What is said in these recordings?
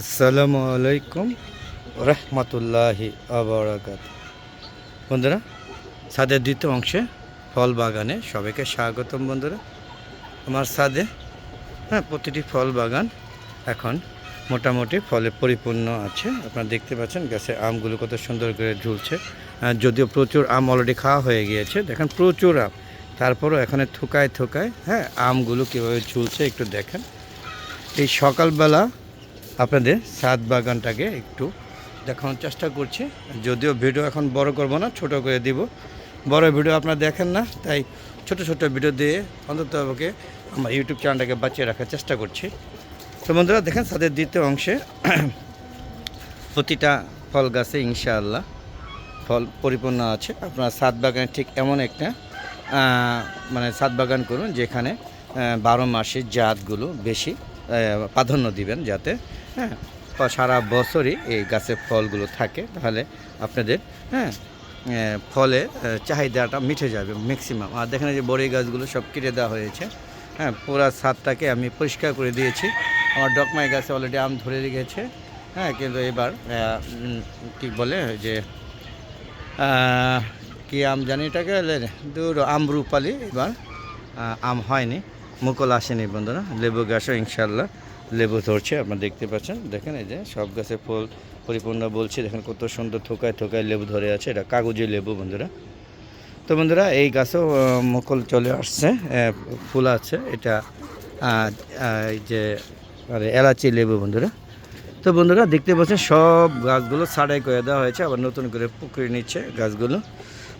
আসসালামু আলাইকুম রহমতুল্লাহি আবরাকাত। বন্ধুরা, ছাদের দ্বিতীয় অংশে ফল বাগানে সবাইকে স্বাগতম বন্ধুরা। আমার ছাদে হ্যাঁ প্রতিটি ফল বাগান এখন মোটামুটি ফলে পরিপূর্ণ আছে। আপনারা দেখতে পাচ্ছেন গাছে আমগুলো কত সুন্দর করে ঝুলছে। যদিও প্রচুর আম অলরেডি খাওয়া হয়ে গিয়েছে। দেখেন, প্রচুর আম। তারপরও এখানে থোকায় থোকায় হ্যাঁ আমগুলো কীভাবে ঝুলছে একটু দেখেন। এই সকালবেলা আপনাদের সাত বাগানটাকে একটু দেখানোর চেষ্টা করছি। যদিও ভিডিও এখন বড় করব না, ছোট করে দিব। বড় ভিডিও আপনারা দেখেন না, তাই ছোট ছোট ভিডিও দিয়ে অন্তত ওকে আমার ইউটিউব চ্যানেলটাকে বাঁচিয়ে রাখার চেষ্টা করছি। তো বন্ধুরা, দেখেন ছাদের দ্বিতীয় অংশে প্রতিটা ফল গাছে ইনশাআল্লাহ ফল পরিপূর্ণ আছে। আপনার সাত বাগানে ঠিক এমন একটা মানে ছাদ বাগান করুন যেখানে বারো মাসের জাতগুলো বেশি প্রাধান্য দিবেন যাতে হ্যাঁ। সারা বছরই এই গাছের ফলগুলো থাকে, তাহলে আপনাদের হ্যাঁ ফলে চাহিদাটা মিটে যাবে ম্যাক্সিমাম আর দেখেন যে বড়ি গাছগুলো সব কেটে দেওয়া হয়েছে হ্যাঁ পুরো ছাদটাকে আমি পরিষ্কার করে দিয়েছি। আমার ডকমাই গাছে অলরেডি আম ধরে গেছে হ্যাঁ কিন্তু এবার কি বলে যে কি আম জানি এটাকে দূর আমরুপালি, এবার আম হয়নি, মুকুল আসেনি বন্ধুরা, লেবু গাছও ইনশাল্লাহ লেবু ধরছে, আপনারা দেখতে পাচ্ছেন। দেখেন এই যে সব গাছে ফুল পরিপূর্ণ বলছে, দেখেন কত সুন্দর থোকায় থোকায় লেবু ধরে আছে, এটা কাগজে লেবু বন্ধুরা। তো বন্ধুরা, এই গাছেও মুকুল চলে আসছে ফুল আছে, এটা যে, আরে, এলাচি লেবু বন্ধুরা। তো বন্ধুরা, দেখতে পাচ্ছেন সব গাছগুলো ছাড়াই করে দেওয়া হয়েছে, আবার নতুন করে পুকুরে নিচ্ছে গাছগুলো।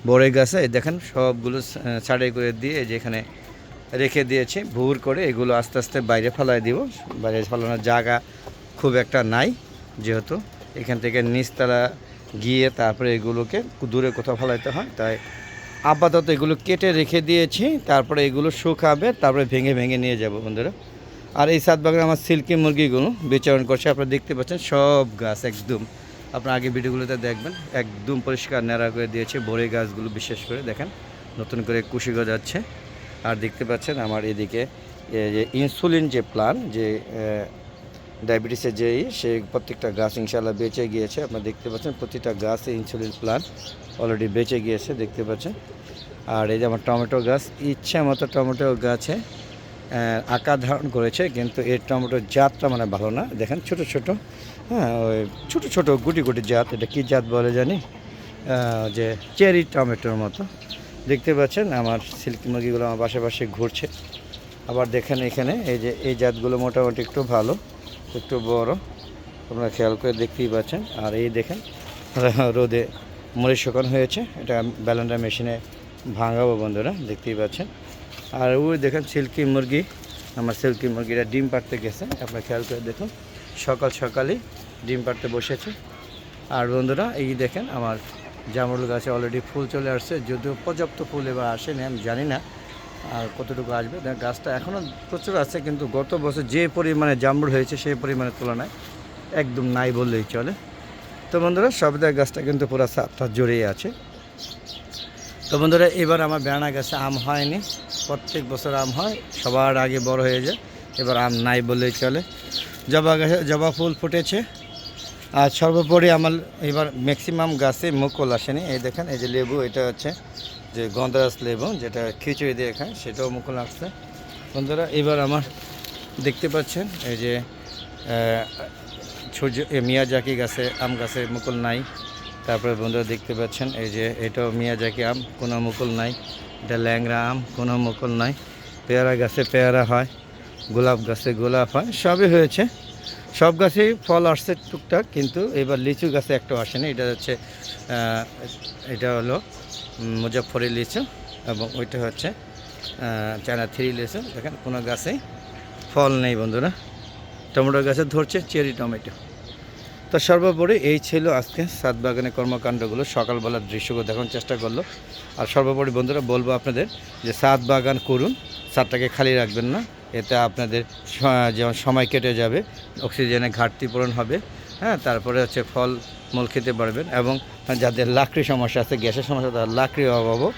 বড়ই গাছে দেখেন সবগুলো ছাড়াই করে দিয়ে এই যে এখানে রেখে দিয়েছি। ভুর করে এগুলো আস্তে আস্তে বাইরে ফেলাই দিব। বাইরে ফেলানোর জায়গা খুব একটা নাই, যেহেতু এখান থেকে নিচতলা গিয়ে তারপরে এগুলোকে দূরে কোথাও ফেলাইতে হয়। তাই আপাতত এগুলো কেটে রেখে দিয়েছি, তারপরে এগুলো শুকাবে, তারপরে ভেঙে ভেঙে নিয়ে যাব বন্ধুরা। আর এই সাত বাগানে আমার সিল্কি মুরগিগুলো বিচরণ করছে, আপনারা দেখতে পাচ্ছেন সব গাছ একদম। আপনার আগে ভিডিওগুলোতে দেখবেন, একদম পরিষ্কার, ন্যাড়া করে দিয়েছে। বড়ি গাছগুলো বিশেষ করে দেখেন, নতুন করে কুশি গজাচ্ছে। আর দেখতে পাচ্ছেন আমার এদিকে যে ইনসুলিন যে প্লান যে ডায়াবেটিসের যে সে প্রত্যেকটা গাছ ইনশাল্লাহ বেঁচে গিয়েছে। আপনারা দেখতে পাচ্ছেন প্রতিটা গাছে ইনসুলিন প্লান অলরেডি বেঁচে গিয়েছে, দেখতে পাচ্ছেন। আর এই যে আমার টমেটো গাছ, ইচ্ছা মতো টমেটো গাছে আকার ধারণ করেছে, কিন্তু এর টমেটোর জাতটা মানে ভালো না। দেখেন ছোট ছোট হ্যাঁ ওই ছোটো ছোটো গুটি গুটি জাত, এটা কী জাত বলে জানি? যে চেরি টমেটোর মতো। দেখতে পাচ্ছেন, আমার সিল্কি মুরগিগুলো আমার পাশে পাশে ঘুরছে। আবার দেখেন এখানে, এই যে, এই জাতগুলো মোটামুটি একটু ভালো, একটু বড়। আপনারা খেয়াল করে দেখতেই পাচ্ছেন। আর এই দেখেন, রোদে মরিচ শুকানো হয়েছে। এটা ব্যালেন্ডার মেশিনে ভাঙাবো বন্ধুরা, দেখতেই পাচ্ছেন। আর ওই দেখেন, সিল্কি মুরগি, আমার সিল্কি মুরগিরা ডিম পাড়তে গেছে। আপনারা খেয়াল করে দেখুন, সকাল সকালই ডিম পাড়তে বসেছে। আর বন্ধুরা, এই দেখেন, আমার জামরুল গাছে অলরেডি ফুল চলে আসছে। যদিও পর্যাপ্ত ফুল এবার আসেনি, আমি জানি না আর কতটুকু আসবে। গাছটা এখনও প্রচুর আছে, কিন্তু গত বছর যে পরিমাণে জামরুল হয়েছে সেই পরিমাণের তুলনায় একদম নাই বললেই চলে। তো বন্ধুরা সবদা গাছটা কিন্তু পুরো সাতটা জড়িয়ে আছে। তো বন্ধুরা, এবার আমার বেড়া গাছে আম হয়নি। প্রত্যেক বছর আম হয়, সবার আগে বড় হয়ে যায়, এবার আম নাই বললেই চলে। জবা গাছে জবা ফুল ফুটেছে। আর সর্বোপরি আমার এবার ম্যাক্সিমাম গাছে মুকুল আসেনি। এই দেখেন, এই যে লেবু, এটা হচ্ছে যে গন্ধরাস লেবু, যেটা খিচুড়ি দিয়ে খায়, সেটাও মুকুল আসছে। বন্ধুরা, এবার আমার দেখতে পাচ্ছেন, এই যে সূর্য মিয়াজাকি গাছে, আম গাছে মুকুল নাই। তারপরে বন্ধুরা দেখতে পাচ্ছেন, এই যে, এটাও মিয়াজাকি আম, কোনো মুকুল নাই। এটা ল্যাংরা আম, কোনো মুকুল নাই। পেয়ারা গাছে পেয়ারা হয়, গোলাপ গাছে গোলাপ হয়, সবই হয়েছে। সব গাছেই ফল আসছে টুকটাক, কিন্তু এবার লিচু গাছে একটাও আসেনি। এটা হচ্ছে এটা হলো মুজাফরি লিচু এবং ওইটা হচ্ছে চায়না থ্রি লিচু। দেখেন, কোনো গাছেই ফল নেই বন্ধুরা। টমেটো গাছে ধরছে চেরি টমেটো। তো সর্বোপরি এই ছিল আজকে সাত বাগানের কর্মকাণ্ডগুলো। সকালবেলার দৃশ্যগুলো দেখানোর চেষ্টা করল। আর সর্বোপরি বন্ধুরা বলব আপনাদের যে সাত বাগান করুন সাতটাকে খালি রাখবেন না। এতে আপনাদের যেমন সময় কেটে যাবে, অক্সিজেনের ঘাটতি পূরণ হবে হ্যাঁ তারপরে হচ্ছে ফল, মূল খেতে পারবেন এবং যাদের লাকড়ি সমস্যা আছে, গ্যাসের সমস্যা তার লাকড়ির অভাবও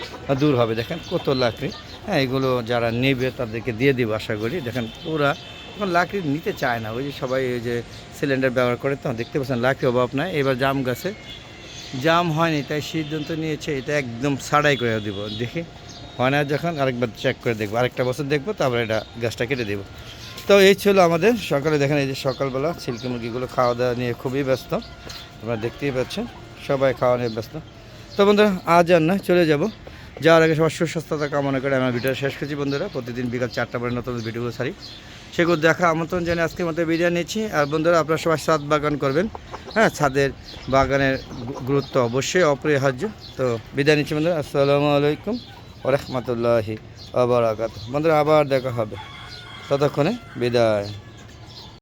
দূর হবে। দেখেন কত লাকড়ি হ্যাঁ এগুলো যারা নেবে তাদেরকে দিয়ে দিব আশা করি। দেখেন ওরা এখন লাকড়ি নিতে চায় না। ওই যে সবাই ওই যে সিলিন্ডার ব্যবহার করে, তো দেখতে পাচ্ছেন লাকড়ি অভাব নাই। এবার জাম গাছে, জাম হয়নি, তাই সিদ্ধান্ত নিয়েছে, এটা একদম সাড়াই করে দেবো। দেখি হয় না যখন আরেকবার চেক করে দেখব। আরেকটা বছর দেখব, তারপরে এটা গাছটা কেটে দেবো। তো এই ছিল আমাদের সকালে দেখেন এই যে সকালবেলা সিল্কি মুরগিগুলো খাওয়া দাওয়া নিয়ে খুবই ব্যস্ত। আপনারা দেখতেই পাচ্ছেন সবাই খাওয়া নিয়ে ব্যস্ত। তো বন্ধুরা, আজ আর না চলে যাব। যাওয়ার আগে সবার সুস্বাস্থ্যতা কামনা করে আমার ভিডিও শেষ করছি বন্ধুরা। প্রতিদিন বিকাল চারটা পরে নতুন ভিডিওগুলো ছাড়ি। সেগুলো দেখা আমন্ত্রণ জানিয়ে আজকের মতো বিদায় নিচ্ছি। আর বন্ধুরা, আপনারা সবাই ছাদ বাগান করবেন। হ্যাঁ ছাদের বাগানের গুরুত্ব অবশ্যই অপরিহার্য। তো বিদায় নিচ্ছি বন্ধুরা। আসসালামু আলাইকুম। ওরহমতুল্লাহি আবার বন্ধুরা আবার দেখা হবে। ততক্ষণে বিদায়।